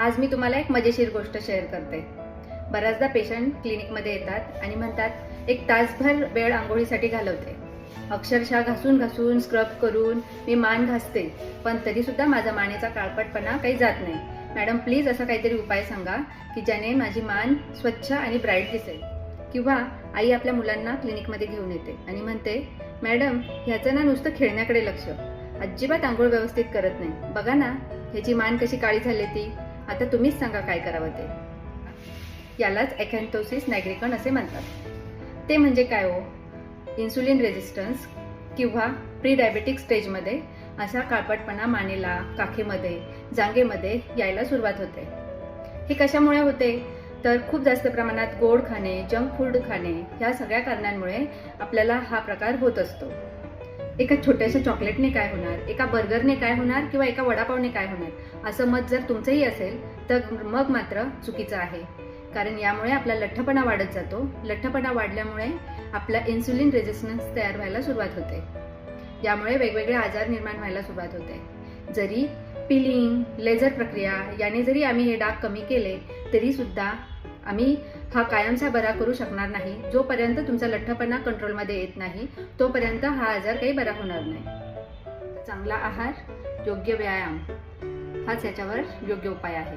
आज मी तुम्हाला एक मजेशीर गोष्ट शेअर करते. बऱ्याचदा पेशंट क्लिनिकमध्ये येतात आणि म्हणतात एक तासभर वेळ आंघोळीसाठी घालवते. अक्षरशः घासून घासून स्क्रब करून मी मान घासते पण तरीसुद्धा माझा मानेचा काळपटपणा काही जात नाही. मॅडम प्लीज असा काहीतरी उपाय सांगा की ज्याने माझी मान स्वच्छ आणि ब्राईट दिसेल. किंवा आई आपल्या मुलांना क्लिनिकमध्ये घेऊन येते आणि म्हणते मॅडम ह्याचं ना नुसतं खेळण्याकडे लक्ष. अजिबात आंघोळ व्यवस्थित करत नाही. बघा ना ह्याची मान कशी काळी झाली ती. आता तुम्हीच सांगा काय करावं ते. यालाच एकॅन्टोसिस नॅग्रिकन असे म्हणतात. ते म्हणजे काय हो? इन्सुलिन रेझिस्टन्स किंवा प्री डायबेटिक स्टेजमध्ये असा काळपटपणा मानेला काखेमध्ये जांगेमध्ये यायला सुरुवात होते. हे कशामुळे होते? तर खूप जास्त प्रमाणात गोड खाणे जंक फूड खाणे ह्या सगळ्या कारणांमुळे आपल्याला हा प्रकार होत असतो. एका छोट्याशा चॉकलेटने काय होणार? एका बर्गरने काय होणार किंवा एका वडापावने काय होणार? असं मत जर तुमचंही असेल तर मग मात्र चुकीचं आहे. कारण यामुळे आपला लठ्ठपणा वाढत जातो. लठ्ठपणा वाढल्यामुळे आपला इन्सुलिन रेजिस्टन्स तयार व्हायला सुरुवात होते. यामुळे वेगवेगळे आजार निर्माण व्हायला सुरुवात होते. जरी पिलिंग लेझर प्रक्रिया याने जरी आम्ही हे डाग कमी केले तरीसुद्धा आम्ही हा कायमचा बरा करू शकणार नाही. जोपर्यंत तुमचा लठ्ठपणा कंट्रोलमध्ये येत नाही तोपर्यंत हा आजार काही बरा होणार नाही. चांगला आहार योग्य व्यायाम हाच याच्यावर योग्य उपाय आहे.